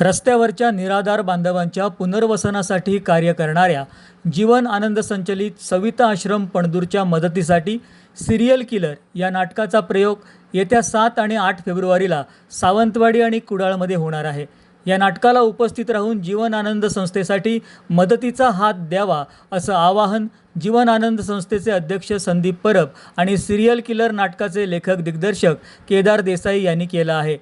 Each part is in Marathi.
रस्त्यावरच्या निराधार बांधवांच्या पुनर्वसनासाठी कार्य करणाऱ्या जीवन आनंद संचलित सविता आश्रम पणदूरच्या मदतीसाठी सिरियल किलर या नाटकाचा प्रयोग येत्या सात आणि आठ फेब्रुवारीला सावंतवाडी आणि कुडाळमध्ये होणार आहे. या नाटकाला उपस्थित राहून जीवन आनंद संस्थेसाठी मदतीचा हात द्यावा असं आवाहन जीवन आनंद संस्थेचे अध्यक्ष संदीप परब आणि सिरियल किलर नाटकाचे लेखक दिग्दर्शक केदार देसाई यांनी केलं आहे.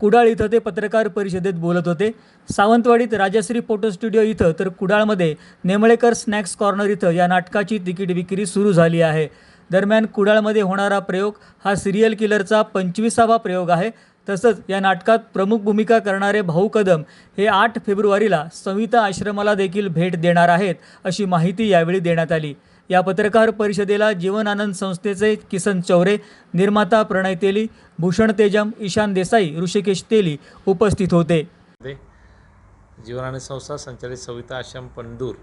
कुडाळ इथं ते पत्रकार परिषदेत बोलत होते. सावंतवाडीत राजश्री फोटो स्टुडिओ इथं तर कुडाळमध्ये नेमळेकर स्नॅक्स कॉर्नर इथं या नाटकाची तिकीट विक्री सुरू झाली आहे. दरम्यान कुडाळमध्ये होणारा प्रयोग हा सिरियल किलरचा पंचवीसावा प्रयोग आहे. तसंच या नाटकात प्रमुख भूमिका करणारे भाऊ कदम हे आठ फेब्रुवारीला संविता आश्रमाला देखील भेट देणार आहेत अशी माहिती यावेळी देण्यात आली. या पत्रकार परिषदेला जीवन आनंद संस्थेचे किसन चौरे निर्माता प्रणय तेली भूषण तेजम ईशान देसाई ऋषिकेश तेली उपस्थित होते. जीवन आनंद संस्था संचालित सविता आश्रम पंडूर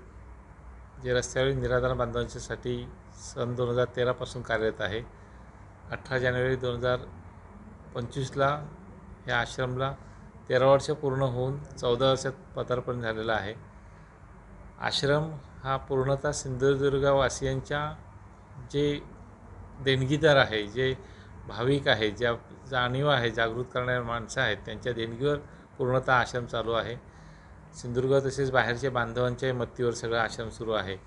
जे रस्त्यावरील निराधार बांधवांच्यासाठी सन दोन हजार तेरापासून कार्यरत आहे. अठरा जानेवारी दोन हजार पंचवीसला या आश्रमला तेरा वर्ष पूर्ण होऊन चौदा वर्षात पदार्पण झालेलं आहे. आश्रम हा पूर्णतः सिंधुदुर्गवासियांच्या जे देणगीदार आहे जे भाविक आहे ज्या जाणीव आहे जागृत करणारे माणसं आहेत त्यांच्या देणगीवर पूर्णतः आश्रम चालू आहे. सिंधुदुर्ग तसेच बाहेरच्या बांधवांच्याही मत्तीवर सगळं आश्रम सुरू आहे.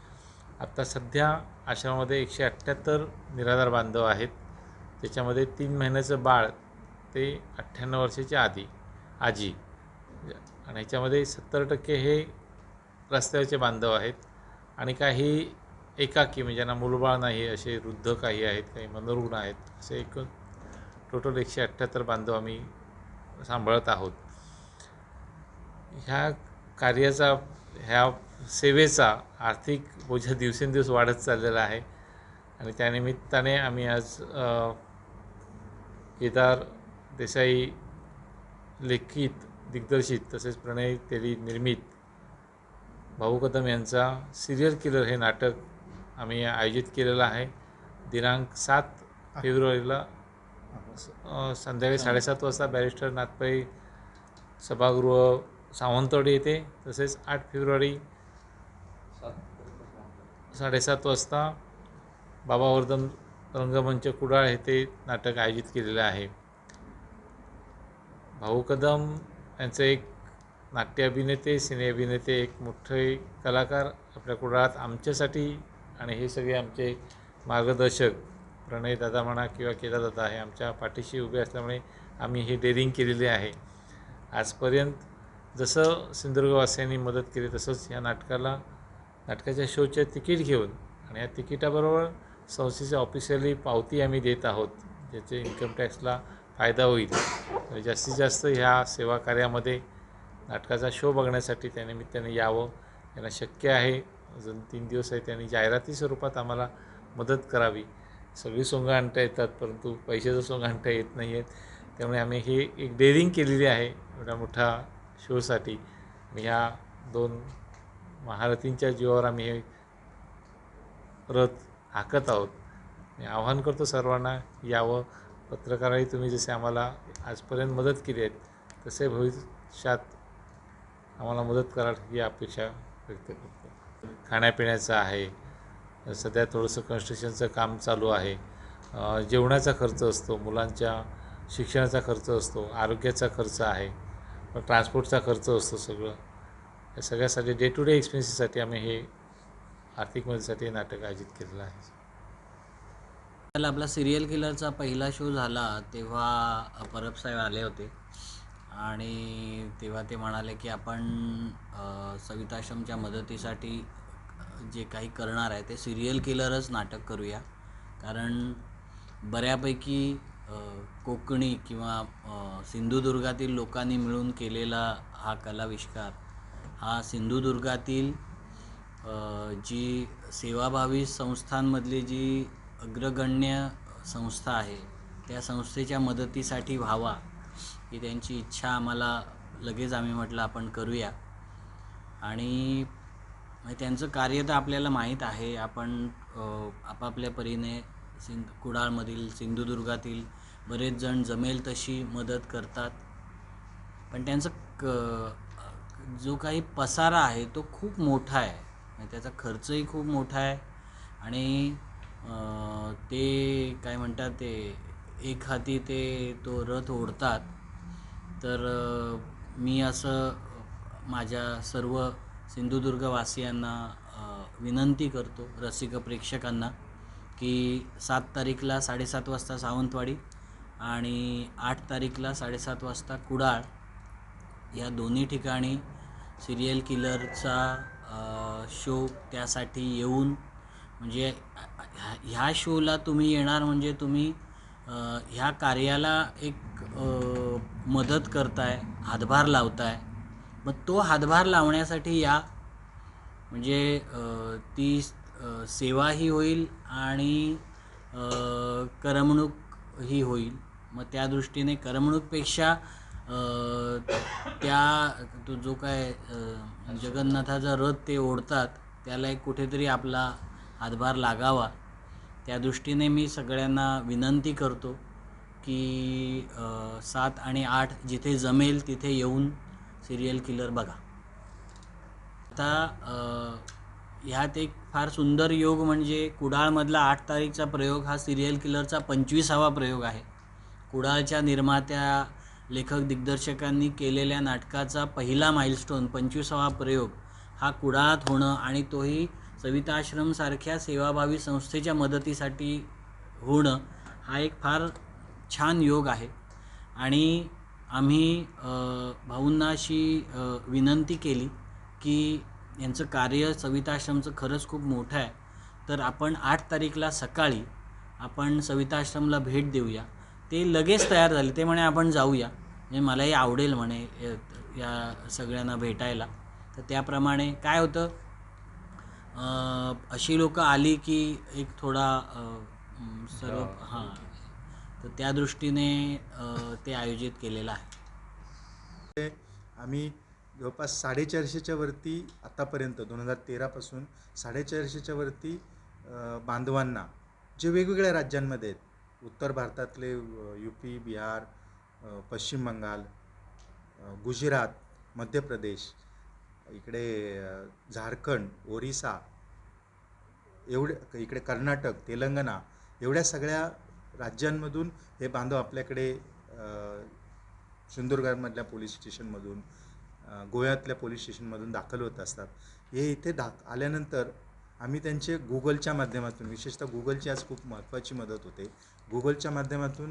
आत्ता सध्या आश्रमामध्ये एकशे अठ्ठ्याहत्तर निराधार बांधव आहेत. त्याच्यामध्ये तीन महिन्याचं बाळ ते अठ्ठ्याण्णव वर्षाच्या आधी आजी. आणि ह्याच्यामध्ये सत्तर टक्के हे रस्त्यावरचे बांधव आहेत. आणि काही एकाकी म्हणजे ज्यांना मुलबाळ नाही असे वृद्ध काही आहेत काही मनोरुग्ण आहेत असे एक टोटल एकशे अठ्ठ्याहत्तर बांधव आम्ही सांभाळत आहोत. ह्या कार्याचा ह्या सेवेचा आर्थिक बोजा दिवसेंदिवस वाढत चाललेला आहे आणि त्यानिमित्ताने आम्ही आज केदार देसाई लेखित दिग्दर्शित तसेच प्रणय तेली निर्मित भाऊ कदम यांचा सिरियल किलर हे नाटक आम्ही आयोजित केलेलं आहे. दिनांक सात फेब्रुवारीला संध्याकाळी साडेसात वाजता बॅरिस्टर नाथपाई सभागृह सावंतवाडी येथे तसेच आठ फेब्रुवारी साडेसात वाजता बाबा वर्धन रंगमंच कुडाळ येथे नाटक आयोजित केलेलं आहे. भाऊ कदम यांचं एक नाट्य अभिनेते सिने अभिनेते एक मोठे कलाकार आपल्या कुडाळात आमच्यासाठी आणि हे सगळे आमचे मार्गदर्शक प्रणय दादा म्हणा किंवा केला दादा हे आमच्या पाठीशी उभे असल्यामुळे आम्ही हे डेअरिंग केलेले आहे. आजपर्यंत जसं सिंधुदुर्गवासियांनी मदत केली तसंच या नाटकाला नाटकाच्या शोचे तिकीट घेऊन आणि या तिकिटाबरोबर संस्थेचे ऑफिशियली पावती आम्ही देत आहोत ज्याचे इन्कम टॅक्सला फायदा होईल. जास्तीत जास्त ह्या सेवा कार्यामध्ये नाटकाचा शो बघण्यासाठी त्यानिमित्ताने यावं. यांना शक्य आहे. अजून तीन दिवस आहे त्यांनी जाहिराती स्वरूपात आम्हाला मदत करावी. सगळी सोंगं आणता येतात परंतु पैशाचं सोंग आणता येत नाही आहेत त्यामुळे आम्ही हे एक डेअरिंग केलेली आहे एवढ्या मोठ्या शोसाठी. ह्या दोन महारथींच्या जीवावर आम्ही हे रथ हाकत आहोत. मी आवाहन करतो सर्वांना यावं. पत्रकारही तुम्ही जसे आम्हाला आजपर्यंत मदत केली आहेत तसे भविष्यात आम्हाला मदत करा ही अपेक्षा व्यक्त करतो. खाण्यापिण्याचं आहे सध्या थोडंसं कन्स्ट्रक्शनचं काम चालू आहे. जेवणाचा खर्च असतो मुलांच्या शिक्षणाचा खर्च असतो आरोग्याचा खर्च आहे ट्रान्सपोर्टचा खर्च असतो सगळं. या सगळ्यासाठी डे टू डे एक्सपेन्सेससाठी आम्ही हे आर्थिक मदतीसाठी हे नाटक आयोजित केलेलं आहे. आपला सिरियल किलरचा पहिला शो झाला तेव्हा परब साहेब आले होते. आणि तेव्हा ते म्हणाले की आपण सविताश्रमच्या मदतीसाठी जे काही करणार आहे ते सिरियल किलरच नाटक करूया. कारण बऱ्यापैकी कोकणी किंवा सिंधुदुर्गातील लोकांनी मिळून केलेला हा कलाविष्कार हा सिंधुदुर्गातील जी सेवाभावी संस्थांमधली जी अग्रगण्य संस्था आहे त्या संस्थेच्या मदतीसाठी व्हावा. की त्यांची इच्छा आम्हाला लगेच आम्ही म्हटलं आपण करूया. आणि त्यांचं कार्य तर आपल्याला माहीत आहे. आपण आपापल्या परीने सिंध कुडाळमधील सिंधुदुर्गातील बरेच जण जमेल तशी मदत करतात. पण त्यांचं क जो काही पसारा आहे तो खूप मोठा आहे. त्याचा खर्चही खूप मोठा आहे. आणि ते काय म्हणतात ते एक हाती ते तो रथ ओढतात. तर मी असं माझ्या सर्व सिंधुदुर्गवासियांना विनंती करतो रसिक प्रेक्षकांना की सात तारीखला साडेसात वाजता सावंतवाडी आणि आठ तारीखला साडेसात वाजता कुडाळ या दोन्ही ठिकाणी सिरियल किलरचा शो त्यासाठी येऊन म्हणजे ह्या- ह्या शोला तुम्ही येणार म्हणजे तुम्ही ह्या कार्याला एक मदत करताय हातभार लावताय मग तो हातभार लावण्यासाठी या म्हणजे ती सेवाही होईल आणि करमणूक ही होईल. मग त्या दृष्टीने करमणूकपेक्षा त्या तो जो काय जगन्नाथाचा रथ ते ओढतात त्याला एक कुठेतरी आपला हातभार लागावा. त्या दृष्टीने मी सगळ्यांना विनंती करतो. की सात आणि आठ जिथे जमेल तिथे येऊन सिरियल किलर बघा. आता ह्यात एक फार सुंदर योग म्हणजे कुडाळमधला आठ तारीखचा प्रयोग हा सिरियल किलरचा पंचवीसावा प्रयोग आहे. कुडाळच्या निर्मात्या लेखक दिग्दर्शकांनी केलेल्या नाटकाचा पहिला माइलस्टोन पंचवीसावा प्रयोग हा कुडाळात होणं आणि तोही सविताश्रमसारख्या सेवाभावी संस्थेच्या मदतीसाठी होणं हा एक फार छान योग आहे. आणि आम्ही भाऊंना अशी विनंती केली की यांचं कार्य सविताश्रमचं खरंच खूप मोठं आहे. तर आपण आठ तारीखला सकाळी आपण सविताश्रमला भेट देऊया. ते लगेच तयार झाले. ते म्हणे आपण जाऊया. म्हणजे मलाही आवडेल म्हणे या- सगळ्यांना भेटायला. तर त्याप्रमाणे काय होतं अशी लोक आली की एक थोडा सर्व हां तर त्या दृष्टीने ते आयोजित केलेलं आहे. आम्ही जवळपास साडेचारशेच्या वरती आत्तापर्यंत दोन हजार तेरापासून साडेचारशेच्या वरती बांधवांना जे वेगवेगळ्या राज्यांमध्ये आहेत उत्तर भारतातले यू पी बिहार पश्चिम बंगाल गुजरात मध्य प्रदेश इकडे झारखंड ओरिसा एवढे इकडे कर्नाटक तेलंगणा एवढ्या सगळ्या राज्यांमधून हे बांधव आपल्याकडे अ, सिंधुदुर्गामधल्या पोलीस स्टेशनमधून गोव्यातल्या पोलीस स्टेशनमधून दाखल होत असतात. हे इथे दाख आल्यानंतर आम्ही त्यांचे गुगलच्या माध्यमातून विशेषतः गुगलची आज खूप महत्त्वाची मदत होते. गुगलच्या माध्यमातून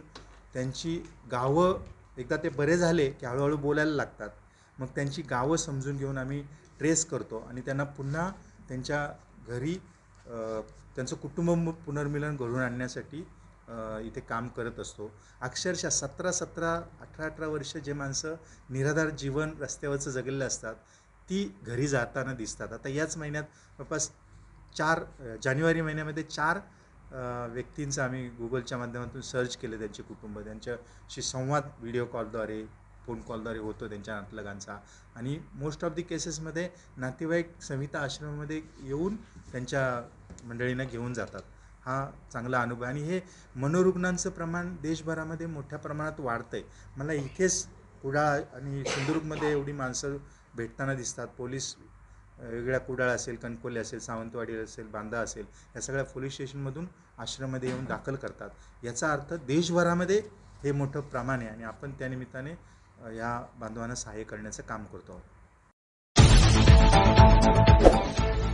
त्यांची गावं एकदा ते बरे झाले की हळूहळू बोलायला लागतात. मग त्यांची गावं समजून घेऊन आम्ही ट्रेस करतो आणि त्यांना पुन्हा त्यांच्या घरी त्यांचं कुटुंब पुनर्मिलन घडवून आणण्यासाठी इथे काम करत असतो. अक्षरशः सतरा सतरा अठरा अठरा वर्ष जे माणसं निराधार जीवन रस्त्यावरचं जगलेले असतात ती घरी जाताना दिसतात. आता याच महिन्यात जवळपास चार जानेवारी महिन्यामध्ये चार व्यक्तींचं आम्ही गुगलच्या माध्यमातून सर्च केलं त्यांचे कुटुंब. त्यांच्याशी संवाद व्हिडिओ कॉलद्वारे फोन कॉलद्वारे होतो त्यांच्या नातलगांचा. आणि मोस्ट ऑफ दी केसेसमध्ये नातेवाईक संहिता आश्रमामध्ये येऊन त्यांच्या मंडळींना घेऊन जातात. हा चांगला अनुभव आणि हे मनोरुग्णांचं प्रमाण देशभरामध्ये मोठ्या प्रमाणात वाढतं आहे मला इथेच कुडाळ आणि सिंधुदुर्गमध्ये एवढी माणसं भेटताना दिसतात. पोलीस वेगळ्या कुडाळ असेल कणकोली असेल सावंतवाडी असेल बांदा असेल या सगळ्या पोलीस स्टेशनमधून आश्रममध्ये येऊन दाखल करतात. याचा अर्थ देशभरामध्ये हे मोठं प्रमाण आहे आणि आपण त्यानिमित्ताने या बांधवांना सहाय्य करण्याचं काम करतो आहोत.